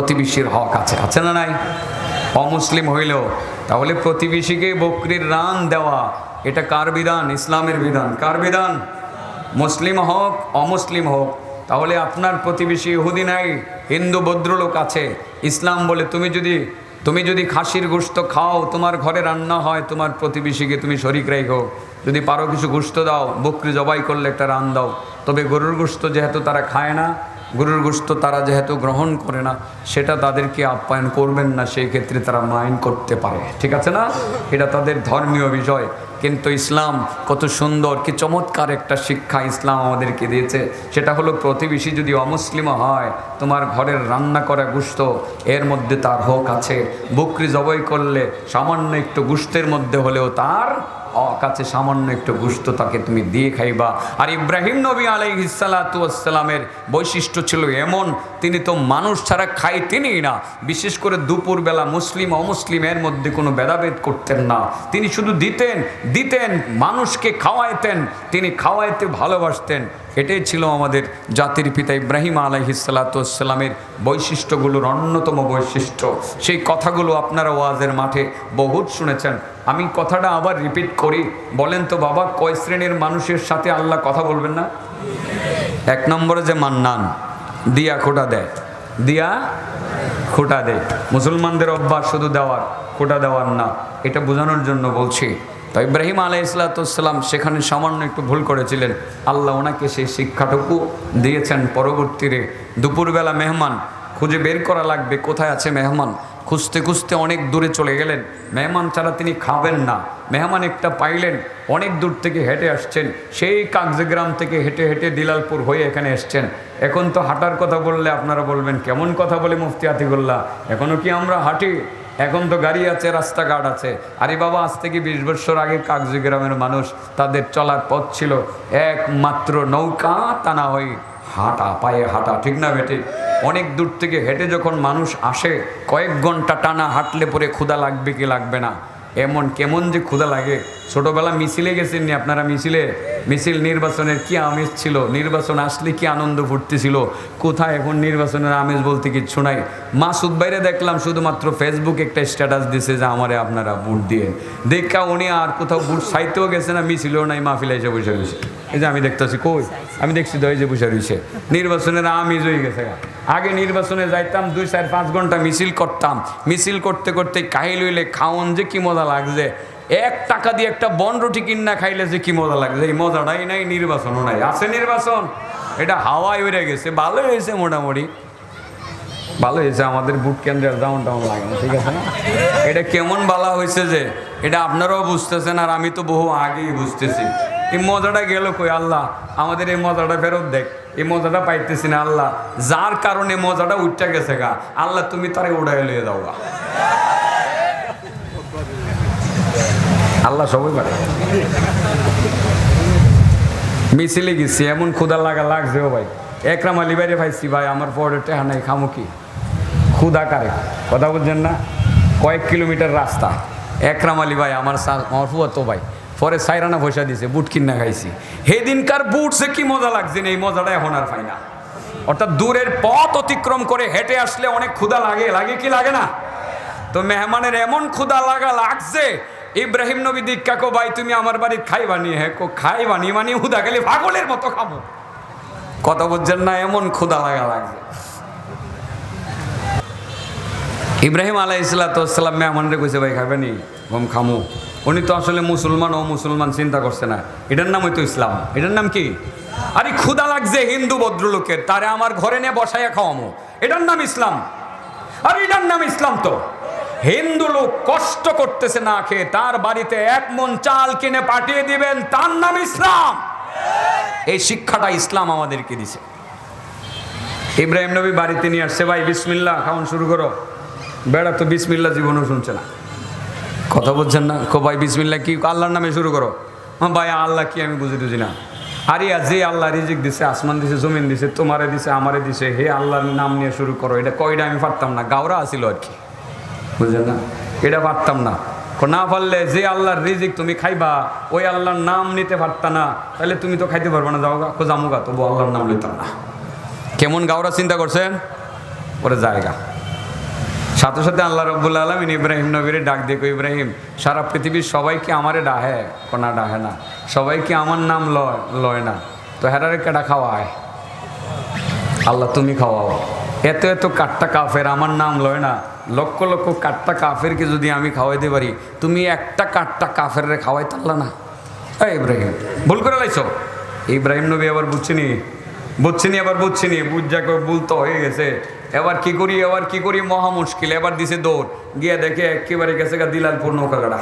প্রতিবেশীর হক আছে আছে না নাই? অমুসলিম হইল তাহলে প্রতিবেশীকে বকরির রান দেওয়া, এটা কার বিধান? ইসলামের বিধান। কার বিধান? মুসলিম হোক, অমুসলিম হোক। তাহলে আপনার প্রতিবেশী ইহুদি নাই, হিন্দু, ভদ্রলোক আছে। ইসলাম বলে তুমি যদি তুমি যদি খাসির গোস্ত খাও, তোমার ঘরে রান্না হয়, তোমার প্রতিবেশীকে তুমি শরিক রেখো যদি পারো কিছু গোস্ত দাও, বকরি জবাই করলে একটা রান দাও। তবে গরুর গোস্ত যেহেতু তারা খায় না গরুর গোস্ত তারা যেহেতু গ্রহণ করে না, সেটা তাদেরকে আপ্যায়ন করবেন না, সেই ক্ষেত্রে তারা মাইন করতে পারে। ঠিক আছে না? এটা তাদের ধর্মীয় বিষয় কিন্তু ইসলাম কত সুন্দর, কি চমৎকার একটা শিক্ষা ইসলাম আমাদেরকে দিয়েছে। সেটা হলো প্রতিবেশী যদি অমুসলিম হয়, তোমার ঘরের রান্না করা গুস্ত এর মধ্যে তার হোক আছে। বকরি জবাই করলে সামান্য একটু গুস্তের মধ্যে হলেও তার কাছে সামান্য একটু গুস্ত তাকে তুমি দিয়ে খাইবা। আর ইব্রাহিম নবী আলাইহিসালাতামের বৈশিষ্ট্য ছিল এমন, তিনি তো মানুষ ছাড়া খাইতেনই না। বিশেষ করে দুপুরবেলা মুসলিম অমুসলিমের মধ্যে কোনো ভেদাভেদ করতেন না। তিনি শুধু দিতেন দিতেন, মানুষকে খাওয়াইতেন, তিনি খাওয়াইতে ভালোবাসতেন। এটাই ছিল আমাদের জাতির পিতা ইব্রাহিম আলাইহিসালাতামের বৈশিষ্ট্যগুলোর অন্যতম বৈশিষ্ট্য। সেই কথাগুলো আপনারা ওয়াজের মাঠে বহুত শুনেছেন। আমি কথাটা আবার রিপিট করি। বলেন তো বাবা, কয় শ্রেণির মানুষের সাথে আল্লাহ কথা বলবেন না? এক নম্বরে যে মান্নান, দিয়া খোটা দেয়। দিয়া খোটা দেয়। মুসলমানদের অভ্যাস শুধু দেওয়ার, খোটা দেওয়ার না, এটা বোঝানোর জন্য বলছি। তো ইব্রাহিম আলাই ইসলাতাম সেখানে সামান্য একটু ভুল করেছিলেন। আল্লাহ ওনাকে সেই শিক্ষাটুকু দিয়েছেন। পরবর্তীতে দুপুরবেলা মেহমান, খুঁজে বের করা লাগবে। কোথায় আছে মেহমান? খুঁজতে খুঁজতে অনেক দূরে চলে গেলেন। মেহমান ছাড়া তিনি খাবেন না। মেহমান একটা পাইলেন, অনেক দূর থেকে হেঁটে আসছেন। সেই কাগজগ্রাম থেকে হেঁটে হেঁটে দিলালপুর হয়ে এখানে এসছেন। এখন তো হাঁটার কথা বললে আপনারা বলবেন, কেমন কথা বলে মুফতি আতিকুল্লাহ? এখনও কি আমরা হাঁটি? এখন তো গাড়ি আছে, রাস্তাঘাট আছে। আরে বাবা, আজ থেকে বিশ বছর আগে কাগজি গ্রামের মানুষ তাদের চলার পথ ছিল একমাত্র নৌকা, তা না হয় হাঁটা, পায়ে হাঁটা, ঠিক না বেটে? অনেক দূর থেকে হেঁটে যখন মানুষ আসে, কয়েক ঘণ্টা টানা হাঁটলে পরে ক্ষুধা লাগবে কি লাগবে না? এমন কেমন যে ক্ষুধা লাগে। ছোটবেলা মিছিলে গেছেন নি আপনারা মিছিলে? মিছিল নির্বাচনের কি আমেজ ছিল? নির্বাচন আসলে কি আনন্দ ফুর্তি ছিল কোথায় এখন নির্বাচনের আমেজ বলতে কিচ্ছু নাই। মাসুদ বাইরে দেখলাম শুধুমাত্র ফেসবুক একটা স্ট্যাটাস দিছে যে আমারে আপনারা ভোট দিয়ে দেখা উনি আর কোথাও ভোট সাইতেও গেছে না, মিছিলও নাই, মাহফিলে এসে বসে রয়েছে। এই যে আমি দেখতেছি, কই? আমি দেখছি তো এই যে বসে রয়েছে নির্বাচনের আমেজ হয়ে গেছে আগে নির্বাচনে যাইতাম, দুই, চার, পাঁচ ঘণ্টা মিছিল করতাম। মিছিল করতে করতে কাহিল হইলে খাওয়ন যে কি মজা লাগছে। এক টাকা দিয়ে একটা বন রুটি কিনা খাইলে যে কি মজা লাগছে। এই মজাটাই নাই, নির্বাচনও নাই। আছে নির্বাচন? এটা হাওয়ায় উড়ে গেছে। ভালো হয়েছে মোটামুটি। ভালো হয়েছে, আমাদের বুট কেন্দ্রের যেমন তেমন লাগে না, ঠিক আছে না? এটা কেমন বালা হয়েছে যে, এটা আপনারাও বুঝতেছেন আর আমি তো বহু আগেই বুঝতেছি। এই মজাটা গেল কই, আল্লাহ, আমাদের এই মজাটা ফেরত দেখ এই মজাটা পাইতেছি না, আল্লাহ, যার কারণে মজাটা উঠতে গেছে গা, আল্লাহ, তুমি তারে উড়াই লিয়ে দাও গা। আল্লাহ, সবাই পারে। মিছিলে গেছি, এমন ক্ষুদা লাগা লাগছে ও ভাই। একরাম আলী বাইরে ভাইছি ভাই, আমার পরে টেহা নাই, খামো কি? ক্ষুদা কারে? কথা বলছেন না? কয়েক কিলোমিটার রাস্তা। একরাম আলী ভাই, আমার আমার ফুয়াতো ভাই। পরে সাইরানা পয়সা দিছে, বুট কিনা খাইছি। সেদিনকার বুট সে কি মজা লাগছে এই মজাটা এখন আর পাই না। অর্থাৎ দূরের পথ অতিক্রম করে হেঁটে আসলে অনেক ক্ষুদা লাগে লাগে কি লাগে না? তো মেহমানের এমন ক্ষুদা লাগা লাগছে, ইব্রাহিম নবী দীক্ষাকো ভাই, তুমি আমার বাড়ির খাই বানিয়ে হ্যাঁ কো খাই বানিয়ে মানে হুদা গেলে পাগলের মতো খাব। কথা বলছেন না, এমন ক্ষুদা লাগা লাগছে। ইব্রাহিম আলাই ইসলাতাম মেহমানরে কইছে, ভাই খাবেনি গম খামু। উনি তো আসলে মুসলমান ও মুসলমান চিন্তা করছে না। এটার নাম হয়তো ইসলাম। এটার নাম কি? আরে ক্ষুদা লাগছে হিন্দু ভদ্রলোকের, তারে আমার ঘরে নিয়ে বসাইয়া খাওয়ামো। এটার নাম ইসলাম। আর এটার নাম ইসলাম তো। হিন্দু লোক কষ্ট করতেছে না খেয়ে, তার বাড়িতে এক মন চাল কিনে পাঠিয়ে দিবেন, তার নাম ইসলাম। এই শিক্ষাটা ইসলাম আমাদেরকে দিছে। ইব্রাহিম নবী বাড়িতে নিয়ে আসছে, ভাই বিসমিল্লা খাওয়ান শুরু করো। বেড়া তো বিসমিল্লা জীবনও শুনছে না। কথা বলছেন না? কো ভাই বিসমিল্লা কি আল্লাহর নামে শুরু করো। হ্যাঁ ভাই, আল্লাহ কি আমি বুঝি টুঝি না। আরে যে আল্লাহ রিজিক দিছে, আসমান দিছে, জমিন দিছে, তোমারে দিছে, আমারে দিছে, হে আল্লাহর নাম নিয়ে শুরু করো। এটা কয়টা আমি পারতাম না, গাওরা আসিল আর কি। বুঝলেন না? এটা পারতাম না। না পারলে যে আল্লাহর রিজিক তুমি খাইবা, ওই আল্লাহর নাম নিতে পারতা না। তাহলে তুমি তো খাইতে পারবে না, যাও গা কো জামুগা তবু আল্লাহর নাম নিতাম না। কেমন গাওরা চিন্তা করছেন? ওরে জায়গা। সাথে সাথে আল্লাহ রব্বুল আলমিন ইব্রাহিম নবীর ডাক দেখো, ইব্রাহিম, সারা পৃথিবীর সবাইকে আমারে ডাহে। কোনা ডাহে না। সবাইকে আমার নাম লয় লয় না। তো হেরারে কেডা খাওয়ায়? আল্লাহ, তুমি খাওয়াও। এত এত কাট্টা কাফের আমার নাম লয় না। লক্ষ লক্ষ কাট্টা কাফেরকে যদি আমি খাওয়াইতে পারি, তুমি একটা কাট্টা কাফের রে খাওয়াই তারলা না? এই ইব্রাহিম, ভুল করে লাইছো? ইব্রাহিম নবী আবার বুঝছিনি বুঝছিনি এবার বুঝছিনি। বুঝ যাকে ভুল তো হয়ে গেছে। এবার কি করি, এবার কি করি? মহা মুশকিল। এবার দিছে দৌড়। গিয়ে দেখে একেবারে গেছে গা দিলালপুর নৌকা গাড়া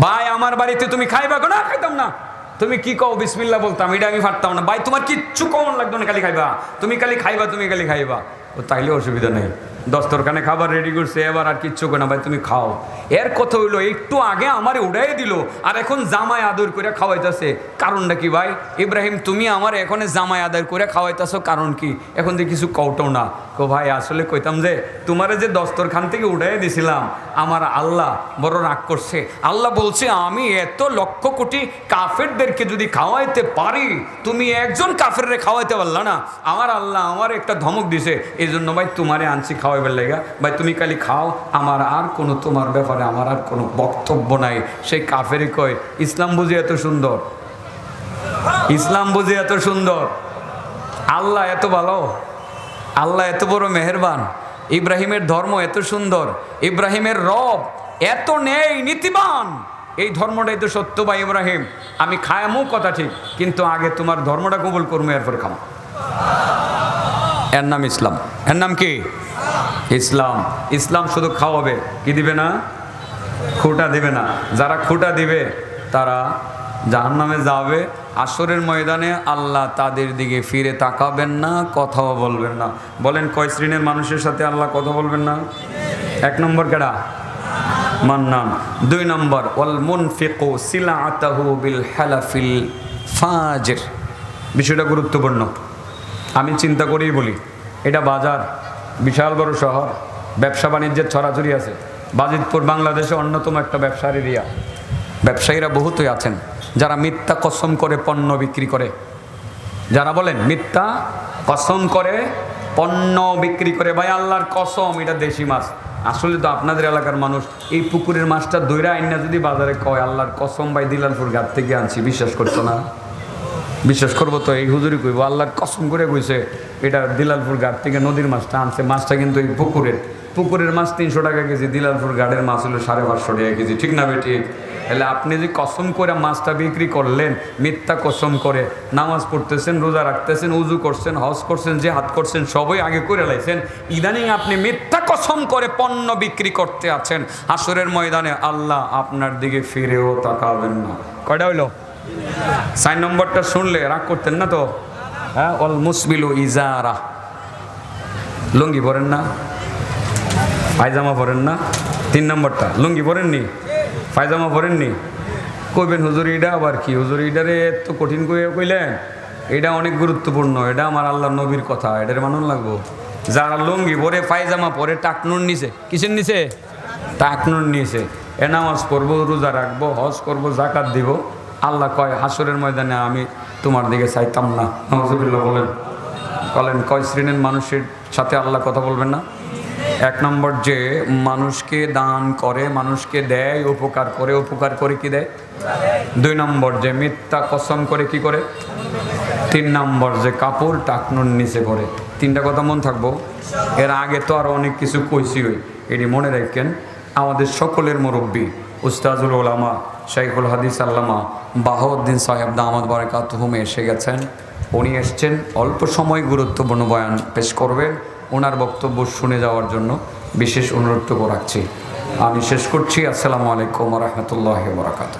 ভাই, আমার বাড়িতে তুমি খাইবা না, খাইতাম না। তুমি কি কও? বিসমিল্লা বলতাম। এটা আমি ফাটতাম না। ভাই, তোমার কিচ্ছু কমন লাগতো না খালি খাইবা। তুমি খালি খাইবা, তুমি খালি খাইবা। ও, তাইলে অসুবিধা নেই। দস্তরখানে খাবার রেডি করছে, এবার আর কিচ্ছু না, ভাই, তুমি খাও। এর কথা হইল, একটু আগে আমারে উড়াই দিল, আর এখন জামাই আদর করে খাওয়াইতেছে। কারণটা কি, ভাই? ইব্রাহিম, তুমি আমার এখন জামাই আদর করে খাওয়াইতেছো, কারণ কি? এখন যে কিছু কওটাও না। কো ভাই, আসলে কইতাম যে, তোমারে যে দস্তরখান থেকে উড়াই দিছিলাম, আমার আল্লাহ বড় রাগ করছে। আল্লাহ বলছে, আমি এত লক্ষ কোটি কাফেরদেরকে যদি খাওয়াইতে পারি, তুমি একজন কাফেররে খাওয়াইতে পারলা না। আমার আল্লাহ আমার একটা ধমক দিছে। এই জন্য ভাই, তোমারে আনছি খাওয়াইবার লেগা। ভাই, তুমি খালি খাও, আমার আর কোনো তোমার ব্যাপারে আমার আর কোনো বক্তব্য নাই। সেই কাফেরই কয়, ইসলাম বুঝি এত সুন্দর? ইসলাম বুঝি এত সুন্দর? আল্লাহ এত ভালো? আল্লাহ এত বড় মেহেরবান? ইব্রাহিমের ধর্ম এত সুন্দর? ইব্রাহিমের রব এত নেই, নীতিবান? এই ধর্মটাই তো সত্য বা ইব্রাহিম। আমি খায়ামও কথা ঠিক, কিন্তু আগে তোমার ধর্মটা কবুল করব এরপর খাম। এর নাম ইসলাম। এর নাম কি? ইসলাম। ইসলাম শুধু খাওয়াবে। কি দিবে না? খুঁটা দিবে না। যারা খুঁটা দিবে, তারা জাহান্নামে যাবে। আসরের ময়দানে আল্লাহ তাদের দিকে ফিরে তাকাবেন না, কথাও বলবেন না। বলেন, কয় শ্রেণির মানুষের সাথে আল্লাহ কথা বলবেন না? এক নম্বর কেডা? মান্নান। দুই নম্বর, ওয়াল মুনফিকু সিলাআতাহু বিল হালাফিল ফাজের। বিষয়টা গুরুত্বপূর্ণ। আমি চিন্তা করেই বলি, এটা বাজার। বিশাল বড় শহর। ব্যবসা বাণিজ্যের ছড়াছড়ি আছে। বাজিতপুর বাংলাদেশে অন্যতম একটা ব্যবসার এরিয়া ব্যবসায়ীরা বহুতই আছেন। যারা মিথ্যা কসম করে পণ্য বিক্রি করে। যারা বলেন, মিথ্যা কসম করে পণ্য বিক্রি করে, ভাই আল্লাহর কসম, এটা দেশি মাছ। আসলে তো আপনাদের এলাকার মানুষ, এই পুকুরের মাছটা দৈরা আইনা যদি বাজারে কয়, আল্লাহর কসম, ভাই দিলালপুর ঘাট থেকে আনছি, বিশ্বাস করতো না? বিশ্বাস করব তো, এই হুজুরি কইব। আল্লাহর কসম করে কইছে, এটা দিলালপুর ঘাট থেকে নদীর মাছটা আনছে। মাছটা কিন্তু এই পুকুরের। পুকুরের মাছ তিনশো টাকা কেজি, দিলালপুর ঘাটের মাছ হলো সাড়ে পাঁচশো টাকা কেজি। ঠিক না বেটি? তাহলে আপনি যে কসম করে মাছটা বিক্রি করলেন, মিথ্যা কসম করে, নামাজ পড়তেছেন, রোজা রাখতেছেন, উজু করছেন, হজ করছেন যে হাত করছেন, সবই আগে করে লাইছেন, ইদানিং আপনি মিথ্যা কসম করে পণ্য বিক্রি করতে আছেন। আসরের ময়দানে আল্লাহ আপনার দিকে ফিরেও তাকাবেন না। কয়টা হইল? সাইন নম্বরটা শুনলে রাগ করতেন না তো? হ্যাঁ অল মুসবিলু ইজারা। লুঙ্গি পরেন না? পায়জামা পরেন না? তিন নম্বরটা, লুঙ্গি পরেননি পায়জামা পরেননি কইবেন, হুজুর এটা আবার কি? হুজুর এটারে এত কঠিন করে কইলেন এটা অনেক গুরুত্বপূর্ণ এটা আমার আল্লাহ নবীর কথা এটার মানুন লাগবো। যারা লুঙ্গি পরে, পায়জামা পরে, টাকনুর নিছে কিসের নিছে টাকনুর নিয়েছে এ নামাজ পড়ব, রোজা রাখব, হজ করব জাকাত দিব। আল্লাহ কয়, হাসরের ময়দানে আমি তোমার দিকে চাইতাম না। নজরুল্লাহ বলেন। বলেন, কয় শ্রেণির মানুষের সাথে আল্লাহ কথা বলবেন না? এক নম্বর যে মানুষকে দান করে, মানুষকে দেয়, উপকার করে উপকার করে কি দেয়? দুই নম্বর যে মিথ্যা কসম করে কি করে? তিন নম্বর যে কাপড় টাকনুর নিচে করে। তিনটা কথা মন থাকব? এর আগে তো আর অনেক কিছু কইছি হই এটি মনে রাখেন, আমাদের সকলের মুরব্বী, উস্তাজুল ওলামা শাইখুল হাদিস আল্লামা বাহাউদ্দিন সাহেব দামাদ বারাকাত হুমে এসে গেছেন। উনি এসছেন, অল্প সময় গুরুত্বপূর্ণ বয়ান পেশ করবেন। ওনার বক্তব্য শুনে যাওয়ার জন্য বিশেষ অনুরোধ রাখছি। আমি শেষ করছি। আসসালামু আলাইকুম রহমতুল্লাহ বরাকাত